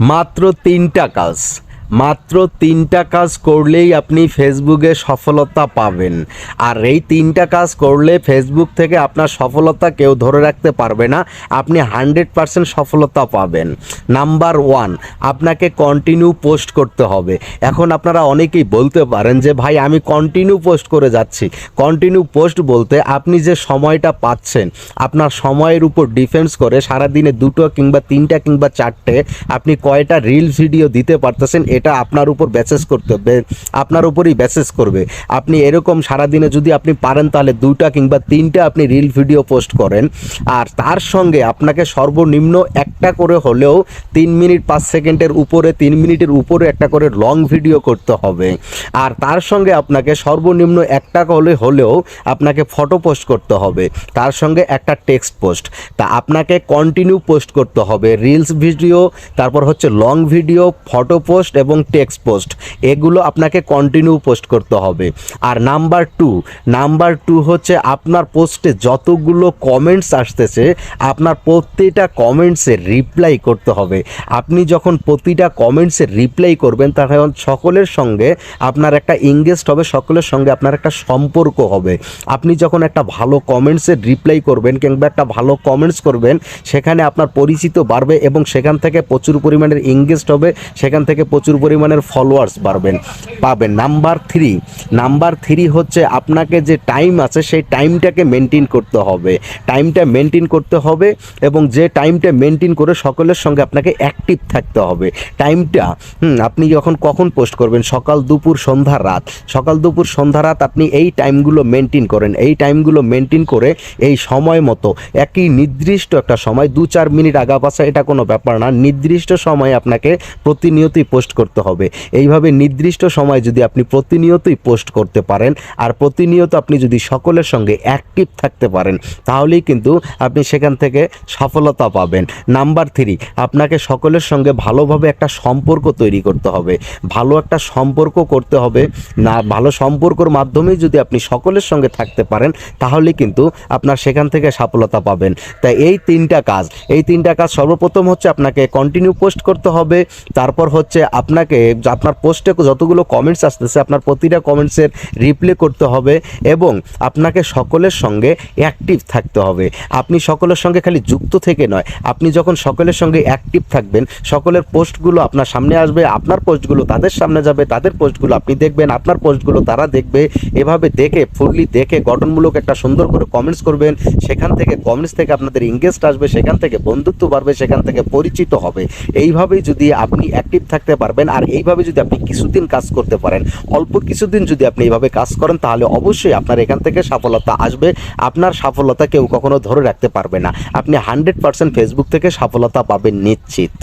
মাত্র তিনটা কাজ। মাত্র তিনটা কাজ করলেই আপনি ফেসবুকে সফলতা পাবেন। আর এই তিনটা কাজ করলে ফেসবুক থেকে আপনার সফলতা কেউ ধরে রাখতে পারবে না, আপনি হান্ড্রেড পারসেন্ট সফলতা পাবেন। নাম্বার ওয়ান, আপনাকে কন্টিনিউ পোস্ট করতে হবে। এখন আপনারা অনেকেই বলতে পারেন যে, ভাই, আমি কন্টিনিউ পোস্ট করে যাচ্ছি। কন্টিনিউ পোস্ট বলতে আপনি যে সময়টা পাচ্ছেন, আপনার সময়ের উপর ডিফেন্স করে সারাদিনে দুটো কিংবা তিনটা কিংবা চারটে আপনি কয়টা রিল ভিডিও দিতে পারতেছেন এটা আপনার উপর ব্যাসেস করতে আপনার উপরই ব্যাসেস করবে। আপনি এরকম সারাদিনে যদি আপনি পারেন তাহলে দুইটা কিংবা তিনটা আপনি রিল ভিডিও পোস্ট করেন। আর তার সঙ্গে আপনাকে সর্বনিম্ন একটা করে হলেও তিন মিনিট পাঁচ সেকেন্ডের উপরে, তিন মিনিটের উপরে একটা করে লং ভিডিও করতে হবে। আর তার সঙ্গে আপনাকে সর্বনিম্ন একটা হলে, হলেও আপনাকে ফটো পোস্ট করতে হবে। তার সঙ্গে একটা টেক্সট পোস্ট তা আপনাকে কন্টিনিউ পোস্ট করতে হবে। রিলস ভিডিও তারপর হচ্ছে লং ভিডিও ফটো পোস্ট এবং টেক্সট পোস্ট এগুলো আপনাকে কন্টিনিউ পোস্ট করতে হবে। আর নাম্বার টু নাম্বার টু হচ্ছে আপনার পোস্টে যতগুলো কমেন্টস আসতেছে, আপনার প্রতিটা কমেন্টসে রিপ্লাই করতে হবে। আপনি যখন প্রতিটা কমেন্টসে রিপ্লাই করবেন, তখন সকলের সঙ্গে আপনার একটা ইংগেজড হবে, সকলের সঙ্গে আপনার একটা সম্পর্ক হবে। আপনি যখন একটা ভালো কমেন্টসের রিপ্লাই করবেন কিংবা একটা ভালো কমেন্টস করবেন, সেখানে আপনার পরিচিত বাড়বে এবং সেখান থেকে প্রচুর পরিমাণের ইংগেজড হবে, সেখান থেকে প্রচুর পরিমাণের ফলোয়ার্স বাড়বেন, পাবেন। নাম্বার থ্রি নাম্বার থ্রি হচ্ছে আপনাকে যে টাইম আছে, সেই টাইমটাকে মেনটেন করতে হবে। টাইমটা মেনটেন করতে হবে এবং যে টাইমটা মেনটেন করে সকলের সঙ্গে আপনাকে অ্যাক্টিভ থাকতে হবে। টাইমটা হুম, আপনি যখন কখন পোস্ট করবেন? সকাল, দুপুর, সন্ধ্যা, রাত। সকাল, দুপুর, সন্ধ্যা, রাত আপনি এই টাইমগুলো মেনটেন করেন। এই টাইমগুলো মেনটেন করে এই সময় মতো, একই নির্দিষ্ট একটা সময়, দু চার মিনিট আগা পাশা এটা কোনো ব্যাপার না। নির্দিষ্ট সময় আপনাকে প্রতিনিয়তই পোস্ট করতে হবে। এইভাবে নির্দিষ্ট সময় যদি আপনি প্রতিনিয়তই পোস্ট করতে পারেন, আর প্রতিনিয়ত আপনি যদি সকলের সঙ্গে অ্যাক্টিভ থাকতে পারেন, তাহলেই কিন্তু আপনি সেখান থেকে সফলতা পাবেন। নাম্বার থ্রি আপনাকে সকলের সঙ্গে ভালোভাবে একটা সম্পর্ক তৈরি করতে হবে। ভালো একটা সম্পর্ক করতে হবে। না, ভালো সম্পর্কর মাধ্যমেই যদি আপনি সকলের সঙ্গে থাকতে পারেন তাহলে কিন্তু আপনার সেখান থেকে সফলতা পাবেন। তাই এই তিনটা কাজ, এই তিনটা কাজ সর্বপ্রথম হচ্ছে আপনাকে কন্টিনিউ পোস্ট করতে হবে। তারপর হচ্ছে আপনাকে আপনার পোস্টে যতগুলো কমেন্টস আসতেছে, আপনার প্রতিটা কমেন্টসের রিপ্লাই করতে হবে এবং আপনাকে সকলের সঙ্গে অ্যাক্টিভ থাকতে হবে। আপনি সকলের সঙ্গে খালি যুক্ত থেকে নয়, আপনি যখন সকলের সঙ্গে অ্যাক্টিভ থাকবেন, সকলের পোস্টগুলো আপনার সামনে আসবে, আপনার পোস্টগুলো তাদের সামনে যাবে, তাদের পোস্টগুলো আপনি দেখবেন, আপনার পোস্টগুলো তারা দেখবে। এভাবে দেখে ফুললি দেখে, গঠনমূলক একটা সুন্দর করে কমেন্টস করবেন। সেখান থেকে কমেন্টস থেকে আপনাদের ইংগেজড আসবে, সেখান থেকে বন্ধুত্ব বাড়বে, সেখান থেকে পরিচিত হবে। এইভাবেই যদি আপনি অ্যাক্টিভ থাকতে পারবেন আর এইভাবে যদি আপনি কিছুদিন কাজ করতে পারেন, অল্প কিছুদিন যদি আপনি এইভাবে কাজ করেন, তাহলে অবশ্যই আপনার এখান থেকে সফলতা আসবে। আপনার সফলতা কেউ কখনো ধরে রাখতে পারবে না। আপনি হান্ড্রেড পার্সেন্ট ফেসবুক থেকে সফলতা পাবেন নিশ্চিত।